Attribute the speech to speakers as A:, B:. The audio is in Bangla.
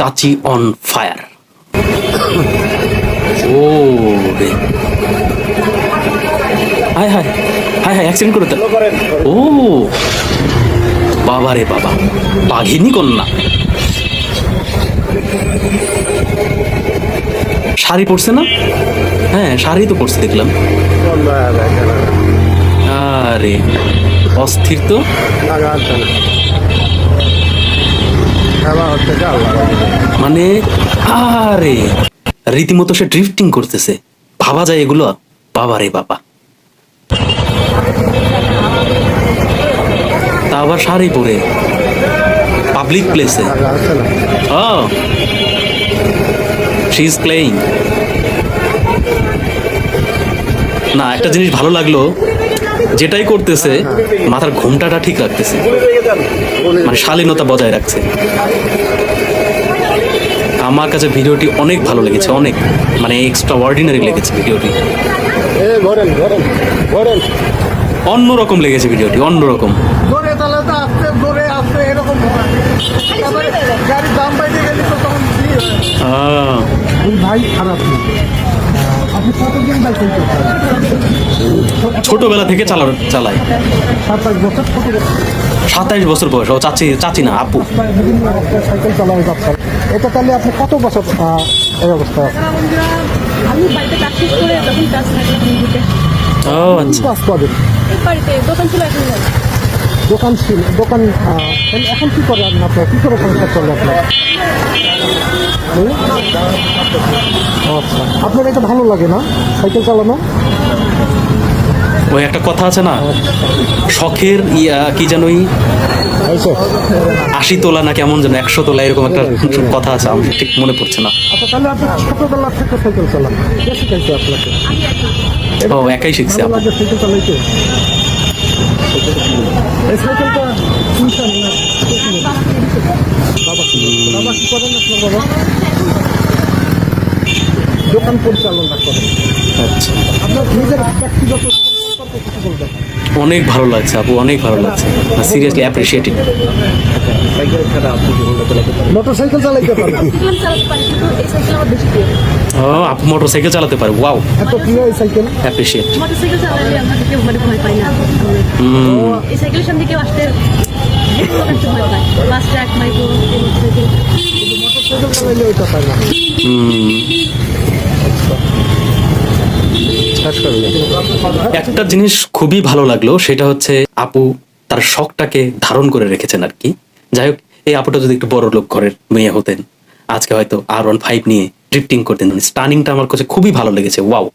A: টাচি অন ফায়ার ও রে। হায় হায় হায় হায় অ্যাক্সিডেন্ট করে। ও। বাবা রে বাবা, বাঘিনী কন্যা। শাড়ি পরছে না? হ্যাঁ শাড়ি তো পরছে, দেখলাম। আরে, অস্থির তো। মানে আরে, রীতিমতো সে ড্রিফটিং করতেছে। ভাবা যায় এগুলো? বাবা রে বাবা। তা আবার শাড়ি পরে। পাবলিক প্লেসে শি ইজ প্লেইং না, একটা জিনিস ভালো লাগল। যেটাই করতেছে মাথার ঘোমটাটা ঠিক রাখতেছে। মানে শালীনতা বজায় রাখছে। আমার কাছে ভিডিওটি অনেক ভালো লেগেছে অনেক। মানে এক্সট্রা অর্ডিনারি লেগেছে ভিডিওটি। অন্যরকম লেগেছে ভিডিওটি অন্যরকম।
B: হয়। ভাই খারাপ আপনি কতদিন
A: ছোটবেলা থেকে চালা চালায়। সাতাইশ বছর বয়স। ও চাচি চাচি না আপু।
B: সাইকেল চালানো যাচ্ছেন এটা তাহলে আপনি কত বছর এই অবস্থা
C: আমি বাড়িতে কাজ শেষ করে তখন কাজ
A: ও আচ্ছা।
B: কাজ করেন
C: বাড়িতে দোকান ছিল এখন
B: দোকান ছিল দোকান তাহলে এখন কি করেন আপনার কি করে সংসার চলে আপনার? আচ্ছা। আপনার এটা ভালো লাগে না সাইকেল চালানো?
A: ওই একটা কথা আছে না? শখের ইয়া কি
B: এইসব
A: আশি তোলা না কেমন যেন একশো তোলা এরকম একটা কথা আছে আমার ঠিক মনে পড়ছে না।
B: আচ্ছা ছোটবেলা থেকে সাইকেল চালান।
A: ও একাই শিখছে।
B: দোকান পরিচালনা করেন।
A: আচ্ছা।
B: আপনার নিজের ব্যক্তিগত
A: অনেক ভালো লাগছে আপু অনেক ভালো লাগছে। সিরিয়াসলি অ্যাপ্রিসিয়েটিং
B: মোটর সাইকেল চালাইতে পারেন
C: চালাতে পারি। কিন্তু এই সাইকেল আমার বেশি প্রিয়
A: ও আপু মোটর সাইকেল চালাতে পারে। ওয়াও
B: এত প্রিয় এই সাইকেল।
A: অ্যাপ্রিসিয়েট
C: মোটর সাইকেল চালালে কেউ মানে ভয় পায় না।
A: হুম।
C: এই সাইকেলের সামনে কেউ আসতে মোটরসাইকেল।
B: মোটর সাইকেল ওইটা পায় না।
A: হুম। একটা জিনিস খুবই ভালো লাগল, সেটা হচ্ছে আপু তার শখটাকে ধারণ করে রেখেছেন আর কি। যাই হোক, এই আপুটা যদি একটু বড় লোক ঘরের মেয়ে হতেন, আজকে হয়তো আর ওয়ান ফাইভ নিয়ে ড্রিফটিং করতেন স্টানিংটা আমার কাছে খুবই ভালো লেগেছে ওয়াও